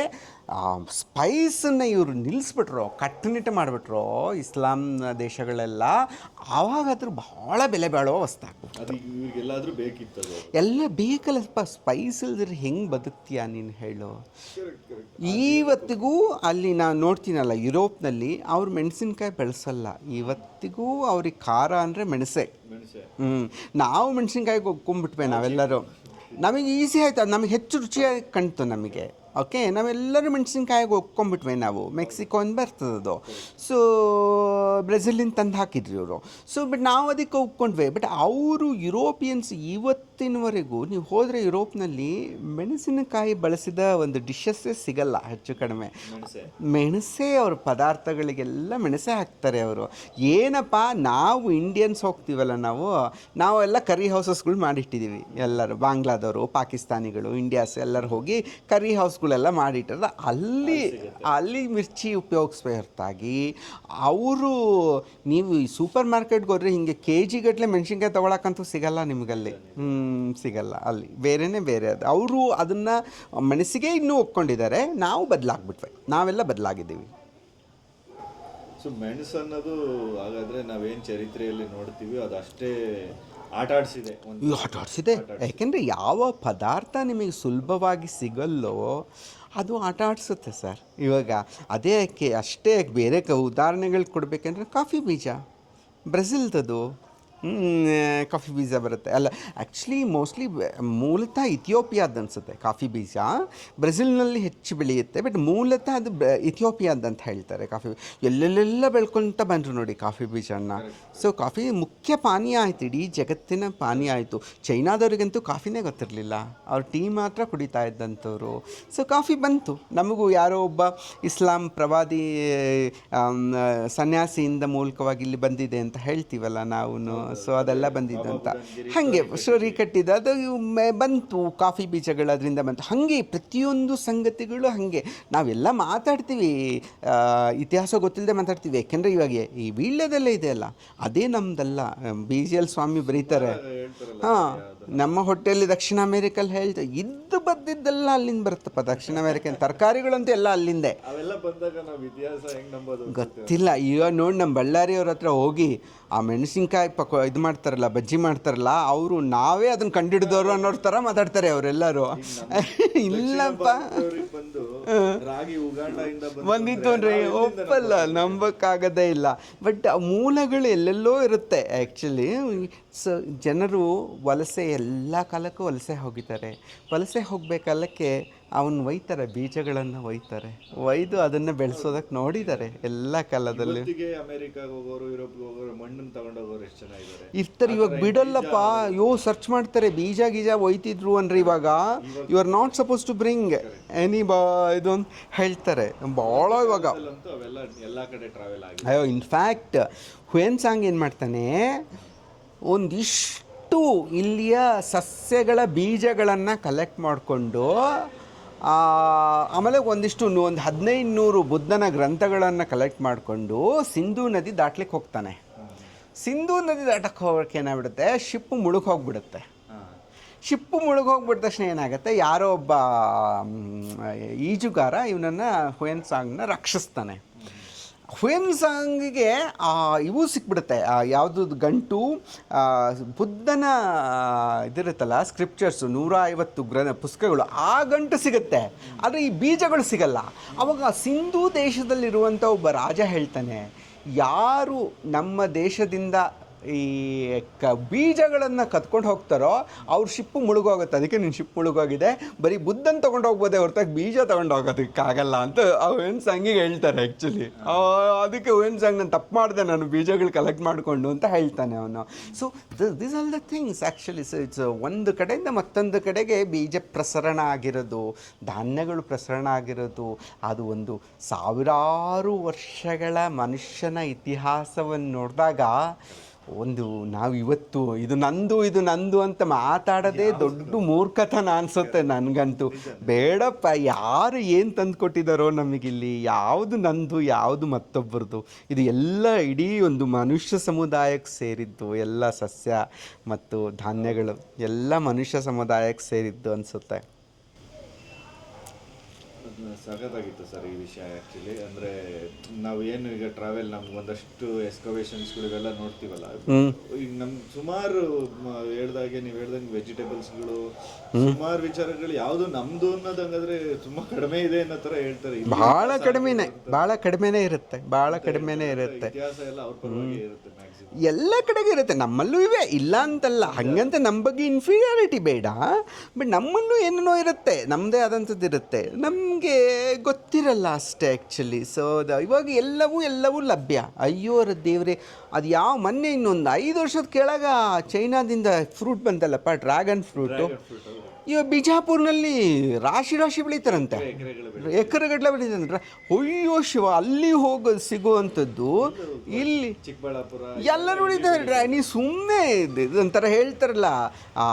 ಸ್ಪೈಸನ್ನು ಇವರು ನಿಲ್ಲಿಸ್ಬಿಟ್ರು ಕಟ್ಟುನಿಟ್ಟು ಮಾಡಿಬಿಟ್ರು ಇಸ್ಲಾಂ ದೇಶಗಳೆಲ್ಲ ಆವಾಗ ಅದ್ರ ಬಹಳ ಬೆಲೆ ಬಾಳುವ ವಸ್ತು ಅದು ಇವ್ರಿಗೆಲ್ಲಾದ್ರೂ ಬೇಕಿತ್ತು ಎಲ್ಲ ಬೇಕಲ್ಲಪ್ಪ ಸ್ಪೈಸ್ ಇಲ್ದ್ರೆ ಹೆಂಗೆ ಬದುಕ್ತೀಯ ನೀನು ಹೇಳು. ಇವತ್ತಿಗೂ ಅಲ್ಲಿ ನಾನು ನೋಡ್ತೀನಲ್ಲ ಯುರೋಪ್ನಲ್ಲಿ ಅವ್ರು ಮೆಣಸಿನ್ಕಾಯಿ ಬೆಳೆಸಲ್ಲ. ಇವತ್ತಿಗೂ ಅವ್ರಿಗೆ ಖಾರ ಅಂದರೆ ಮೆಣಸೆ. ಹ್ಞೂ ನಾವು ಮೆಣಸಿನ್ಕಾಯಿಗೆ ಒಪ್ಕೊಂಡ್ಬಿಟ್ವೆ ನಾವೆಲ್ಲರೂ. ನಮಗೆ ಈಸಿ ಆಯ್ತು ಅದು ನಮಗೆ ಹೆಚ್ಚು ರುಚಿಯಾಗಿ ಕಾಣ್ತು ನಮಗೆ. ಓಕೆ ನಾವೆಲ್ಲರೂ ಮೆಣಸಿನ್ಕಾಯಿಗೆ ಒಪ್ಕೊಂಡ್ಬಿಟ್ವಿ ನಾವು. ಮೆಕ್ಸಿಕೋ ಅಂತ ಬರ್ತದದು. ಸೊ ಬ್ರೆಜಿಲಿಂದ ತಂದು ಹಾಕಿದ್ರು ಇವರು. ಸೊ ಬಟ್ ನಾವು ಅದಕ್ಕೆ ಒಪ್ಕೊಂಡ್ವಿ. ಬಟ್ ಅವರು ಯುರೋಪಿಯನ್ಸ್ ಇವತ್ತಿನವರೆಗೂ ನೀವು ಹೋದರೆ ಯುರೋಪ್ನಲ್ಲಿ ಮೆಣಸಿನಕಾಯಿ ಬಳಸಿದ ಒಂದು ಡಿಶಸ್ಸೇ ಸಿಗಲ್ಲ ಹೆಚ್ಚು ಕಡಿಮೆ. ಮೆಣಸೆ. ಅವ್ರ ಪದಾರ್ಥಗಳಿಗೆಲ್ಲ ಮೆಣಸೇ ಹಾಕ್ತಾರೆ ಅವರು. ಏನಪ್ಪ ನಾವು ಇಂಡಿಯನ್ಸ್ ಹೋಗ್ತೀವಲ್ಲ ನಾವು ನಾವೆಲ್ಲ ಕರಿ ಹೌಸಸ್ಗಳು ಮಾಡಿಟ್ಟಿದ್ದೀವಿ ಎಲ್ಲರೂ ಬಾಂಗ್ಲಾದವರು ಪಾಕಿಸ್ತಾನಿಗಳು ಇಂಡಿಯಾಸ್ ಎಲ್ಲರೂ ಹೋಗಿ ಕರಿ ಹೌಸ್ಗಳೆಲ್ಲ ಮಾಡಿಟ್ಟಿರೋದು. ಅಲ್ಲಿ ಅಲ್ಲಿ ಮಿರ್ಚಿ ಉಪಯೋಗಿಸ್ಬೇ ಹೊರತಾಗಿ ಅವರು ನೀವು ಈ ಸೂಪರ್ ಮಾರ್ಕೆಟ್ಗೆ ಹೋದ್ರೆ ಹಿಂಗೆ ಕೆ ಜಿಗಟ್ಟಲೆ ಮೆಣಸಿನ್ಕಾಯಿ ತೊಗೊಳಕ್ಕಂತೂ ಸಿಗಲ್ಲ ನಿಮಗಲ್ಲಿ. ಹ್ಮ್, ಸಿಗಲ್ಲ ಅಲ್ಲಿ. ಬೇರೆನೇ ಬೇರೆ ಅದು. ಅವರು ಅದನ್ನು ಮನಸ್ಸಿಗೆ ಇನ್ನೂ ಒಪ್ಕೊಂಡಿದ್ದಾರೆ. ನಾವು ಬದಲಾಗ್ಬಿಟ್ವೆ. ನಾವೆಲ್ಲ ಬದಲಾಗಿದ್ದೀವಿ. ಸೊ ಮೆಣಸು ಅನ್ನೋದು ಹಾಗಾದರೆ ನಾವೇನು ಚರಿತ್ರೆಯಲ್ಲಿ ನೋಡ್ತೀವಿ ಅದು ಅಷ್ಟೇ ಆಟಾಡಿಸಿದೆ ಆಡ್ಸಿದೆ. ಆಟ ಆಡಿಸಿದೆ. ಯಾಕೆಂದರೆ ಯಾವ ಪದಾರ್ಥ ನಿಮಗೆ ಸುಲಭವಾಗಿ ಸಿಗಲ್ಲೋ ಅದು ಆಟ ಆಡಿಸುತ್ತೆ ಸರ್. ಇವಾಗ ಅದೇ ಅಷ್ಟೇ ಬೇರೆ ಕ ಉದಾಹರಣೆಗಳು ಕೊಡಬೇಕಂದ್ರೆ ಕಾಫಿ ಬೀಜ. ಬ್ರೆಜಿಲ್ದದು ಕಾಫಿ ಬೀಜ ಬರುತ್ತೆ. ಅಲ್ಲ ಆ್ಯಕ್ಚುಲಿ ಮೋಸ್ಟ್ಲಿ ಮೂಲತಃ ಇಥಿಯೋಪಿಯಾದ ಅನಿಸುತ್ತೆ ಕಾಫಿ ಬೀಜ ಬ್ರೆಜಿಲ್ನಲ್ಲಿ ಹೆಚ್ಚು ಬೆಳೆಯುತ್ತೆ ಬಟ್ ಮೂಲತಃ ಅದು ಇಥಿಯೋಪಿಯಾದ ಅಂತ ಹೇಳ್ತಾರೆ ಕಾಫಿ ಎಲ್ಲೆಲ್ಲೆಲ್ಲ ಬೆಳ್ಕೊಳ್ತಾ ಬಂದರು ನೋಡಿ ಕಾಫಿ ಬೀಜನ ಸೊ ಕಾಫಿ ಮುಖ್ಯ ಪಾನೀಯ ಆಯಿತು, ಇಡೀ ಜಗತ್ತಿನ ಪಾನೀಯ ಆಯಿತು. ಚೈನಾದವ್ರಿಗಂತೂ ಕಾಫಿನೇ ಗೊತ್ತಿರಲಿಲ್ಲ. ಅವ್ರು ಟೀ ಮಾತ್ರ ಕುಡಿತಾ ಇದ್ದಂಥವ್ರು. ಸೊ ಕಾಫಿ ಬಂತು. ನಮಗೂ ಯಾರೋ ಒಬ್ಬ ಇಸ್ಲಾಂ ಪ್ರವಾದಿ ಸನ್ಯಾಸಿಯಿಂದ ಮೂಲಕವಾಗಿ ಇಲ್ಲಿ ಬಂದಿದೆ ಅಂತ ಹೇಳ್ತೀವಲ್ಲ ನಾವು ಸೊ ಅದೆಲ್ಲ ಬಂದಿದ್ದಂತ. ಹಾಗೆ ಸ್ಟೋರಿ ಕಟ್ಟಿದ ಅದು ಬಂತು ಕಾಫಿ ಬೀಜಗಳು ಅದರಿಂದ ಬಂತು. ಹಾಗೆ ಪ್ರತಿಯೊಂದು ಸಂಗತಿಗಳು ಹಾಗೆ. ನಾವೆಲ್ಲ ಮಾತಾಡ್ತೀವಿ. ಇತಿಹಾಸ ಗೊತ್ತಿಲ್ಲದೆ ಮಾತಾಡ್ತೀವಿ. ಯಾಕೆಂದರೆ ಇವಾಗ ಈ ವೀಳ್ಯದಲ್ಲೇ ಇದೆ ಅಲ್ಲ ಅದೇ ನಮ್ದಲ್ಲ. ಬಿ. ಜಿ. ಎಲ್. ಸ್ವಾಮಿ ಬರೀತಾರೆ. ಹಾಂ ನಮ್ಮ ಹೊಟ್ಟೆಯಲ್ಲಿ ದಕ್ಷಿಣ ಅಮೇರಿಕಲ್ಲಿ ಹೇಳ್ತಾ ಇದ್ದು ಬದ್ದಿದ್ದೆಲ್ಲ ಅಲ್ಲಿಂದ ಬರುತ್ತಪ್ಪ. ದಕ್ಷಿಣ ಅಮೆರಿಕನ್ ತರಕಾರಿಗಳಂತೂ ಎಲ್ಲ ಅಲ್ಲಿಂದೇ. ಅವೆಲ್ಲ ಬಂದಾಗ ನಾವು ಇತಿಹಾಸ ಹೆಂಗ್ ನಂಬೋದು ಗೊತ್ತಿಲ್ಲ. ಈಗ ನೋಡಿ ನಮ್ಮ ಬಳ್ಳಾರಿಯವ್ರ ಹತ್ರ ಹೋಗಿ ಆ ಮೆಣಸಿನ್ಕಾಯಿ ಪಕ್ಕ ಇದು ಮಾಡ್ತಾರಲ್ಲ ಬಜ್ಜಿ ಮಾಡ್ತಾರಲ್ಲ ಅವರು ನಾವೇ ಅದನ್ನ ಕಂಡಿಡಿದವರು ಅನ್ನೋರ್ ಥರ ಮಾತಾಡ್ತಾರೆ ಅವರೆಲ್ಲರೂ. ಇಲ್ಲಪ್ಪ. ಬಂದು ರಾಗಿ ಉಗಾಂಡದಿಂದ ಬಂದಿತ್ತು ಅಂದ್ರೆ ಒಪ್ಪಲ್ಲ ನಂಬಕ್ಕಾಗದೇ ಇಲ್ಲ. ಬಟ್ ಆ ಮೂಲಗಳು ಎಲ್ಲೆಲ್ಲೋ ಇರುತ್ತೆ ಆ್ಯಕ್ಚುಲಿ ಸೊ ಜನರು ವಲಸೆ ಎಲ್ಲ ಕಾಲಕ್ಕೂ ವಲಸೆ ಹೋಗಿದ್ದಾರೆ. ವಲಸೆ ಹೋಗಬೇಕಾಲಕ್ಕೆ ಅವನ್ನ ಒಯ್ತಾರೆ ಬೀಜಗಳನ್ನು ಒಯ್ತಾರೆ ಒಯ್ದು ಅದನ್ನು ಬೆಳೆಸೋದಕ್ಕೆ ನೋಡಿದ್ದಾರೆ ಎಲ್ಲ ಕಾಲದಲ್ಲಿ. ಅಮೆರಿಕಾಗ ಹೋಗೋರು ಯುರೋಪ್ಗೆ ಹೋಗೋರು ಮಣ್ಣನ್ನು ತಗೊಂಡೋಗೋರು ಎಷ್ಟು ಜನ ಇದ್ದಾರೆ ಇರ್ತಾರೆ ಇವಾಗ ಬಿಡಲ್ಲಪ್ಪ. ಯೋ ಸರ್ಚ್ ಮಾಡ್ತಾರೆ ಬೀಜ ಗೀಜ ಒಯ್ತಿದ್ರು ಅಂದ್ರೆ ಇವಾಗ you are not suppose to bring any ಬಾ ಇದೊಂದು ಹೇಳ್ತಾರೆ. ಭಾಳ ಇವಾಗ. ಎಲ್ಲ ಕಡೆ ಟ್ರಾವೆಲ್ ಅಯ್ಯೋ ಇನ್ಫ್ಯಾಕ್ಟ್ ಹುಯನ್ ಸಾಂಗ್ ಏನು ಮಾಡ್ತಾನೆ? ಒಂದಿಷ್ಟು ಇಲ್ಲಿಯ ಸಸ್ಯಗಳ ಬೀಜಗಳನ್ನು ಕಲೆಕ್ಟ್ ಮಾಡಿಕೊಂಡು ಆಮೇಲೆ ಒಂದಿಷ್ಟು ಒಂದು ಹದಿನೈದು ನೂರು ಬುದ್ಧನ ಗ್ರಂಥಗಳನ್ನು ಕಲೆಕ್ಟ್ ಮಾಡಿಕೊಂಡು ಸಿಂಧೂ ನದಿ ದಾಟ್ಲಿಕ್ಕೆ ಹೋಗ್ತಾನೆ. ಸಿಂಧೂ ನದಿ ದಾಟಕ್ಕೆ ಹೋಗೋಕೆ ಏನಾಗ್ಬಿಡುತ್ತೆ? ಶಿಪ್ಪು ಮುಳುಗ್ ಹೋಗ್ಬಿಡುತ್ತೆ. ಹಾ ಶಿಪ್ಪು ಮುಳುಗ್ ಹೋಗ್ಬಿಟ್ಟ ತಕ್ಷಣ ಏನಾಗುತ್ತೆ? ಯಾರೋ ಒಬ್ಬ ಈಜುಗಾರ ಇವನನ್ನು ಹುಯನ್ ಸಾಂಗ್ನ ರಕ್ಷಿಸ್ತಾನೆ. ಹುಯನ್ ಸಾಂಗಿಗೆ ಇವು ಸಿಕ್ಬಿಡುತ್ತೆ. ಯಾವುದು ಗಂಟು ಬುದ್ಧನ ಇದಿರುತ್ತಲ್ಲ ಸ್ಕ್ರಿಪ್ಚರ್ಸು ನೂರ ಐವತ್ತು ಗ್ರ ಪುಸ್ತಕಗಳು, ಆ ಗಂಟು ಸಿಗುತ್ತೆ. ಆದರೆ ಈ ಬೀಜಗಳು ಸಿಗಲ್ಲ. ಅವಾಗ ಸಿಂಧೂ ದೇಶದಲ್ಲಿರುವಂಥ ಒಬ್ಬ ರಾಜ ಹೇಳ್ತಾನೆ, ಯಾರು ನಮ್ಮ ದೇಶದಿಂದ ಈ ಕ ಬೀಜಗಳನ್ನು ಕತ್ಕೊಂಡು ಹೋಗ್ತಾರೋ ಅವ್ರ ಶಿಪ್ಪು ಮುಳುಗೋಗುತ್ತೆ. ಅದಕ್ಕೆ ನಿನ್ನ ಶಿಪ್ ಮುಳುಗೋಗಿದೆ. ಬರೀ ಬುದ್ಧನ್ ತೊಗೊಂಡು ಹೋಗ್ಬೋದೇ ಹೊರತಾಗಿ ಬೀಜ ತೊಗೊಂಡು ಹೋಗೋದಕ್ಕಾಗಲ್ಲ ಅಂತ ಹುಯನ್ ಸಂಗಿಗೆ ಹೇಳ್ತಾರೆ ಆ್ಯಕ್ಚುಲಿ ಅದಕ್ಕೆ ಹುಯನ್ ಸಂಗ್ ನಾನು ತಪ್ಪು ಮಾಡಿದೆ, ನಾನು ಬೀಜಗಳು ಕಲೆಕ್ಟ್ ಮಾಡಿಕೊಂಡು ಅಂತ ಹೇಳ್ತಾನೆ ಅವನು. So this all the things actually so it's ಒಂದು ಕಡೆಯಿಂದ ಮತ್ತೊಂದು ಕಡೆಗೆ ಬೀಜ ಪ್ರಸರಣ ಆಗಿರೋದು, ಧಾನ್ಯಗಳು ಪ್ರಸರಣ ಆಗಿರೋದು, ಅದು ಒಂದು ಸಾವಿರಾರು ವರ್ಷಗಳ ಮನುಷ್ಯನ ಇತಿಹಾಸವನ್ನು ನೋಡಿದಾಗ ಒಂದು ನಾವು ಇವತ್ತು ಇದು ನಂದು ಇದು ನಂದು ಅಂತ ಮಾತಾಡೋದೇ ದೊಡ್ಡ ಮೂರ್ಖತನ ಅನ್ಸುತ್ತೆ ನನಗಂತೂ. ಬೇಡಪ್ಪ ಯಾರು ಏನು ತಂದು ಕೊಟ್ಟಿದ್ದಾರೋ ನಮಗಿಲ್ಲಿ ಯಾವುದು ನಂದು ಯಾವುದು ಮತ್ತೊಬ್ಬರದು ಇದು ಎಲ್ಲ ಇಡೀ ಒಂದು ಮನುಷ್ಯ ಸಮುದಾಯಕ್ಕೆ ಸೇರಿದ್ದು ಎಲ್ಲ ಸಸ್ಯ ಮತ್ತು ಧಾನ್ಯಗಳು ಎಲ್ಲ ಮನುಷ್ಯ ಸಮುದಾಯಕ್ಕೆ ಸೇರಿದ್ದು ಅನಿಸುತ್ತೆ. ಸಖತ್ತಾಗಿತ್ತು ಸರ್ ಈ ವಿಷಯ ಆ್ಯಕ್ಚುಲಿ ಅಂದರೆ ನಾವು ಏನು ಈಗ ಟ್ರಾವೆಲ್ ನಮ್ಗೆ ಒಂದಷ್ಟು ಎಕ್ಸ್ಕವೇಷನ್ಸ್ಗಳು ಇವೆಲ್ಲ ನೋಡ್ತೀವಲ್ಲ? ಈಗ ನಮ್ ಸುಮಾರು ಹೇಳ್ದಾಗೆ ನೀವು ಹೇಳ್ದಂಗೆ ವೆಜಿಟೇಬಲ್ಸ್ಗಳು ಸುಮಾರು ವಿಚಾರಗಳು ಯಾವುದು ನಮ್ಮದು ಅನ್ನೋದು ಹಂಗಾದ್ರೆ ತುಂಬ ಕಡಿಮೆ ಇದೆ ಅನ್ನೋ ಥರ ಹೇಳ್ತಾರೆ. ಭಾಳ ಕಡಿಮೆನೇ ಭಾಳ ಕಡಿಮೆನೇ ಇರುತ್ತೆ ಭಾಳ ಕಡಿಮೆನೇ ಇರುತ್ತೆ. ಇತಿಹಾಸ ಎಲ್ಲ ಅವ್ರ ಪರವಾಗಿ ಇರುತ್ತೆ ಎಲ್ಲ ಕಡೆಗೆ ಇರುತ್ತೆ. ನಮ್ಮಲ್ಲೂ ಇವೆ. ಇಲ್ಲ ಅಂತಲ್ಲ. ಹಂಗಂತ ನಮ್ಮ ಬಗ್ಗೆ ಇನ್ಫೀರಿಯಾರಿಟಿ ಬೇಡ. ಬಟ್ ನಮ್ಮಲ್ಲೂ ಏನೇನೋ ಇರುತ್ತೆ. ನಮ್ಮದೇ ಆದಂಥದ್ದು ಇರುತ್ತೆ. ನಮಗೆ ಗೊತ್ತಿರಲ್ಲ ಅಷ್ಟೇ ಆ್ಯಕ್ಚುಲಿ ಸೊ ಇವಾಗ ಎಲ್ಲವೂ ಎಲ್ಲವೂ ಲಭ್ಯ. ಅಯ್ಯೋ ರ ದೇವ್ರೆ. ಅದು ಯಾವ ಮೊನ್ನೆ ಇನ್ನೊಂದು ಐದು ವರ್ಷದ ಕೆಳಗೆ ಚೈನಾದಿಂದ ಫ್ರೂಟ್ ಬಂತಲ್ಲಪ್ಪ? ಡ್ರ್ಯಾಗನ್ ಫ್ರೂಟು ಇವಾಗ ಬಿಜಾಪುರ್ನಲ್ಲಿ ರಾಶಿ ರಾಶಿ ಬೆಳೀತಾರಂತೆ. ಎಕರೆಗಟ್ಟಲೆ ಬೆಳೀತಾರಂತ. ಅಯ್ಯೋ ಶಿವ ಅಲ್ಲಿ ಹೋಗೋ ಸಿಗುವಂಥದ್ದು ಇಲ್ಲಿ ಚಿಕ್ಕಬಳ್ಳಾಪುರ ಎಲ್ಲರೂ ಉಳಿತಾರೆ ನೀ ಸುಮ್ಮನೆ ಒಂಥರ ಹೇಳ್ತಾರಲ್ಲ ಆ,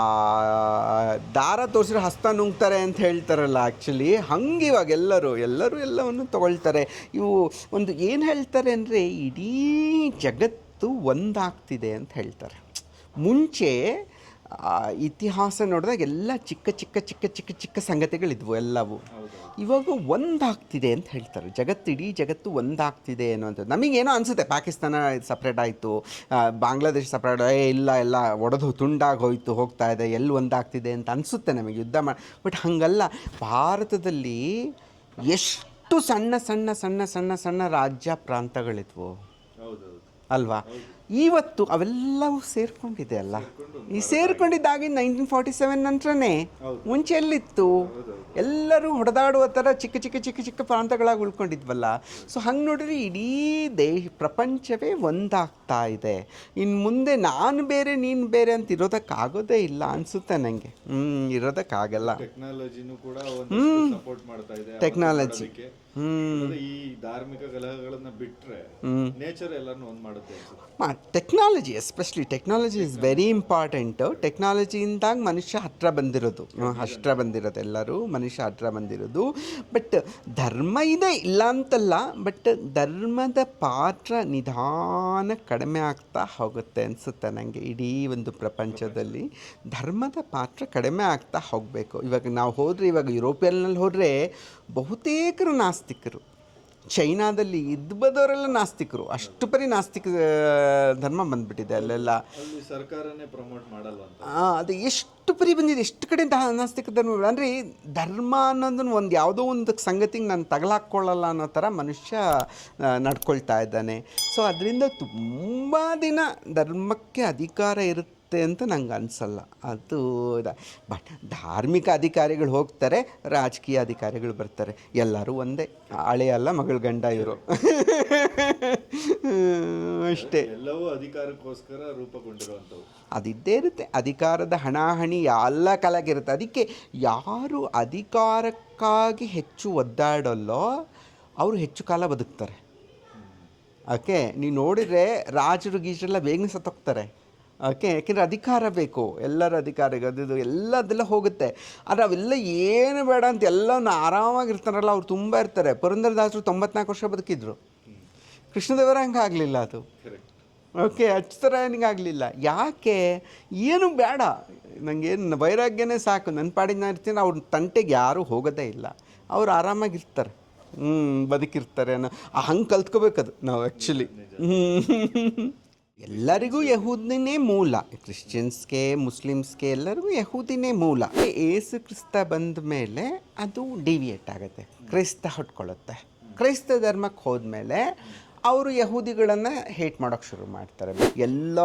ದಾರ ತೋರಿಸಿದ್ರೆ ಹಸ್ತ ನುಂಗ್ತಾರೆ ಅಂತ ಹೇಳ್ತಾರಲ್ಲ ಆ್ಯಕ್ಚುಲಿ ಹಂಗೆ ಇವಾಗ ಎಲ್ಲರೂ ಎಲ್ಲರೂ ಎಲ್ಲವನ್ನು ತಗೊಳ್ತಾರೆ. ಇವು ಒಂದು ಏನು ಹೇಳ್ತಾರೆ ಅಂದರೆ ಇಡೀ ಜಗತ್ತು ಒಂದಾಗ್ತಿದೆ ಅಂತ ಹೇಳ್ತಾರೆ. ಮುಂಚೆ ಇತಿಹಾಸ ನೋಡಿದಾಗ ಎಲ್ಲ ಚಿಕ್ಕ ಚಿಕ್ಕ ಚಿಕ್ಕ ಚಿಕ್ಕ ಚಿಕ್ಕ ಸಂಗತಿಗಳಿದ್ವು ಎಲ್ಲವೂ. ಇವಾಗ ಒಂದಾಗ್ತಿದೆ ಅಂತ ಹೇಳ್ತಾರೆ. ಜಗತ್ತು ಇಡೀ ಜಗತ್ತು ಒಂದಾಗ್ತಿದೆ ಅನ್ನೋಂಥದ್ದು ನಮಗೇನೋ ಅನಿಸುತ್ತೆ ಪಾಕಿಸ್ತಾನ ಸಪ್ರೇಟ್ ಆಯಿತು ಬಾಂಗ್ಲಾದೇಶ ಸಪ್ರೇಟ್ ಏ ಇಲ್ಲ ಎಲ್ಲ ಒಡೆದು ತುಂಡಾಗಿ ಹೋಯಿತು ಹೋಗ್ತಾ ಇದೆ ಎಲ್ಲಿ ಒಂದಾಗ್ತಿದೆ ಅಂತ ಅನಿಸುತ್ತೆ ನಮಗೆ ಯುದ್ಧ ಮಾಡಿ ಬಟ್ ಹಾಗಲ್ಲ. ಭಾರತದಲ್ಲಿ ಎಷ್ಟು ಸಣ್ಣ ಸಣ್ಣ ಸಣ್ಣ ಸಣ್ಣ ಸಣ್ಣ ರಾಜ್ಯ ಪ್ರಾಂತಗಳಿದ್ವು. ಅಲ್ವಾ? ಇವತ್ತು ಅವೆಲ್ಲವೂ ಸೇರ್ಕೊಂಡಿದೆ ಅಲ್ಲ? ಈ ಸೇರ್ಕೊಂಡಿದ್ದಾಗಿ ನೈನ್ಟೀನ್ ಫಾರ್ಟಿ ಸೆವೆನ್ ನಂತರನೇ ಮುಂಚೆ ಎಲ್ಲಿತ್ತು? ಎಲ್ಲರೂ ಹೊಡೆದಾಡುವ ಥರ ಚಿಕ್ಕ ಚಿಕ್ಕ ಚಿಕ್ಕ ಚಿಕ್ಕ ಪ್ರಾಂತಗಳಾಗಿ ಉಳ್ಕೊಂಡಿದ್ವಲ್ಲ? ಸೊ ಹಂಗೆ ನೋಡಿದ್ರೆ ಇಡೀ ದೇಹ ಪ್ರಪಂಚವೇ ಒಂದಾಗ್ತಾ ಇದೆ. ಇನ್ನು ಮುಂದೆ ನಾನು ಬೇರೆ ನೀನು ಬೇರೆ ಅಂತ ಇರೋದಕ್ಕಾಗೋದೇ ಇಲ್ಲ ಅನಿಸುತ್ತೆ ನನಗೆ ಹ್ಞೂ ಇರೋದಕ್ಕಾಗಲ್ಲ. ಟೆಕ್ನಾಲಜಿನೂ ಕೂಡ ಸಪೋರ್ಟ್ ಮಾಡ್ತಾ ಇದೆ. ಮಾಡೋದಕ್ಕೆ. ಹ್ಞೂ ಈ ಧಾರ್ಮಿಕ ಕಲಹಗಳನ್ನು ಬಿಟ್ರೆ ನೇಚರ್ ಎಲ್ಲಾನು ಒಂದ್ ಮಾಡುತ್ತೆ technology especially technology is very important ಟೆಕ್ನಾಲಜಿಯಿಂದಾಗ ಮನುಷ್ಯ ಹತ್ರ ಬಂದಿರೋದು. ಹತ್ರ ಬಂದಿರೋದು ಎಲ್ಲರೂ, ಮನುಷ್ಯ ಹತ್ರ ಬಂದಿರೋದು. ಬಟ್ ಧರ್ಮ ಇದೆ ಇಲ್ಲ ಅಂತಲ್ಲ ಬಟ್ ಧರ್ಮದ ಪಾತ್ರ ನಿಧಾನ ಕಡಿಮೆ ಆಗ್ತಾ ಹೋಗುತ್ತೆ ಅನಿಸುತ್ತೆ ನನಗೆ ಇಡೀ ಒಂದು ಪ್ರಪಂಚದಲ್ಲಿ. ಧರ್ಮದ ಪಾತ್ರ ಕಡಿಮೆ ಆಗ್ತಾ ಹೋಗಬೇಕು. ಇವಾಗ ನಾವು ಹೋದರೆ, ಇವಾಗ ಯುರೋಪಿಯನ್ನಲ್ಲಿ ಹೋದರೆ ಬಹುತೇಕರು ನಾಸ್ತಿಕರು. ಚೈನಾದಲ್ಲಿ ಇದ್ದು ಬದವರೆಲ್ಲ ನಾಸ್ತಿಕರು. ಅಷ್ಟು ಪರಿ ನಾಸ್ತಿಕ ಧರ್ಮ ಬಂದ್ಬಿಟ್ಟಿದೆ ಅಲ್ಲೆಲ್ಲ. ಅಲ್ಲಿ ಸರ್ಕಾರನೇ ಪ್ರಮೋಟ್ ಮಾಡಲ್ಲ ಅದು ಎಷ್ಟು ಪರಿ ಬಂದಿದೆ. ಎಷ್ಟು ಕಡೆ ಅಂತ ನಾಸ್ತಿಕ ಧರ್ಮ ಅಂದರೆ ಧರ್ಮ ಅನ್ನೋದನ್ನು ಒಂದು ಯಾವುದೋ ಒಂದು ಸಂಗತಿಗೆ ನಾನು ತಗಲಾಕೊಳ್ಳಲ್ಲ ಅನ್ನೋ ಥರ ಮನುಷ್ಯ ನಡ್ಕೊಳ್ತಾ ಇದ್ದಾನೆ. ಸೊ ಅದರಿಂದ ತುಂಬ ದಿನ ಧರ್ಮಕ್ಕೆ ಅಧಿಕಾರ ಇರುತ್ತೆ ಬರುತ್ತೆ ಅಂತ ನಂಗೆ ಅನಿಸಲ್ಲ. ಅದು ಬಟ್ ಧಾರ್ಮಿಕ ಅಧಿಕಾರಿಗಳು ಹೋಗ್ತಾರೆ ರಾಜಕೀಯ ಅಧಿಕಾರಿಗಳು ಬರ್ತಾರೆ. ಎಲ್ಲರೂ ಒಂದೇ. ಹಳೆ ಅಲ್ಲ ಮಗಳ ಗಂಡ ಇವರು. ಅಷ್ಟೇ. ಎಲ್ಲವೂ ಅಧಿಕಾರಕ್ಕೋಸ್ಕರ ರೂಪಗೊಂಡಿರುವಂಥವು. ಅದಿದ್ದೇ ಇರುತ್ತೆ. ಅಧಿಕಾರದ ಹಣಾಹಣಿ ಎಲ್ಲ ಕಲಾಗಿರುತ್ತೆ. ಅದಕ್ಕೆ ಯಾರು ಅಧಿಕಾರಕ್ಕಾಗಿ ಹೆಚ್ಚು ಒದ್ದಾಡಲ್ಲೋ ಅವರು ಹೆಚ್ಚು ಕಾಲ ಬದುಕ್ತಾರೆ. ಓಕೆ? ನೀವು ನೋಡಿದರೆ ರಾಜರು ಗೀಜರೆಲ್ಲ ಬೇಗನೆ ಸತ್ತೋಗ್ತಾರೆ. ಓಕೆ ಯಾಕೆಂದರೆ ಅಧಿಕಾರ ಬೇಕು ಎಲ್ಲರ ಅಧಿಕಾರ ಅದು ಎಲ್ಲದೆಲ್ಲ ಹೋಗುತ್ತೆ. ಆದರೆ ಅವೆಲ್ಲ ಏನು ಬೇಡ ಅಂತ ಎಲ್ಲವನ್ನ ಆರಾಮಾಗಿರ್ತಾರಲ್ಲ ಅವ್ರು ತುಂಬ ಇರ್ತಾರೆ. ಪುರಂದರದಾಸರು ತೊಂಬತ್ನಾಲ್ಕು ವರ್ಷ ಬದುಕಿದ್ರು. ಕೃಷ್ಣದೇವರ ಹಂಗೆ ಆಗಲಿಲ್ಲ ಅದು. ಓಕೆ ಓಕೆ ಆಗಲಿಲ್ಲ. ಯಾಕೆ? ಏನು ಬೇಡ. ನನಗೇನು ವೈರಾಗ್ಯನೇ ಸಾಕು. ನನ್ನ ಪಾಡಿನ ನಾನು ಇರ್ತೀನಿ ಅವ್ರ ತಂಟೆಗೆ ಯಾರೂ ಹೋಗೋದೇ ಇಲ್ಲ. ಅವ್ರು ಆರಾಮಾಗಿರ್ತಾರೆ. ಹ್ಞೂ ಬದುಕಿರ್ತಾರೆ ಅನ್ನೋ ಹಂಗೆ ಕಲ್ತ್ಕೋಬೇಕದು ನಾವು ಆ್ಯಕ್ಚುಲಿ ಎಲ್ಲರಿಗೂ ಯಹೂದಿನೇ ಮೂಲ. ಕ್ರಿಶ್ಚಿಯನ್ಸ್ಗೆ, ಮುಸ್ಲಿಮ್ಸ್ಗೆ ಎಲ್ಲರಿಗೂ ಯಹೂದಿನೇ ಮೂಲ. ಏಸು ಕ್ರಿಸ್ತ ಬಂದ ಮೇಲೆ ಅದು ಡಿವಿಯೇಟ್ ಆಗುತ್ತೆ. ಕ್ರಿಸ್ತ ಹೊಟ್ಕೊಳ್ಳುತ್ತೆ ಕ್ರೈಸ್ತ ಧರ್ಮಕ್ಕೆ ಹೋದ್ಮೇಲೆ ಅವರು ಯಹೂದಿಗಳನ್ನು ಹೇಟ್ ಮಾಡೋಕ್ಕೆ ಶುರು ಮಾಡ್ತಾರೆ. ಎಲ್ಲ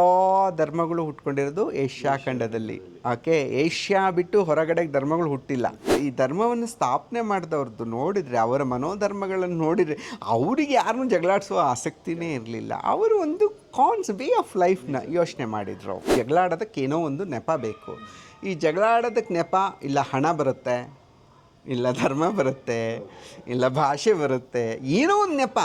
ಧರ್ಮಗಳು ಹುಟ್ಕೊಂಡಿರೋದು ಏಷ್ಯಾ ಖಂಡದಲ್ಲಿ. ಓಕೆ ಏಷ್ಯಾ ಬಿಟ್ಟು ಹೊರಗಡೆ ಧರ್ಮಗಳು ಹುಟ್ಟಿಲ್ಲ. ಈ ಧರ್ಮವನ್ನು ಸ್ಥಾಪನೆ ಮಾಡಿದವ್ರದ್ದು ನೋಡಿದರೆ, ಅವರ ಮನೋಧರ್ಮಗಳನ್ನು ನೋಡಿದರೆ ಅವರಿಗೆ ಯಾರನ್ನೂ ಜಗಳಾಡಿಸುವ ಆಸಕ್ತಿನೇ ಇರಲಿಲ್ಲ. ಅವರು ಒಂದು ಕಾನ್ಸ್ ವೇ ಆಫ್ ಲೈಫ್ನ ಯೋಚನೆ ಮಾಡಿದರು. ಜಗಳಾಡೋದಕ್ಕೆ ಏನೋ ಒಂದು ನೆಪ ಬೇಕು. ಈ ಜಗಳಾಡೋದಕ್ಕೆ ನೆಪ, ಇಲ್ಲ ಹಣ ಬರುತ್ತೆ, ಇಲ್ಲ ಧರ್ಮ ಬರುತ್ತೆ, ಇಲ್ಲ ಭಾಷೆ ಬರುತ್ತೆ, ಏನೋ ಒಂದು ನೆಪ.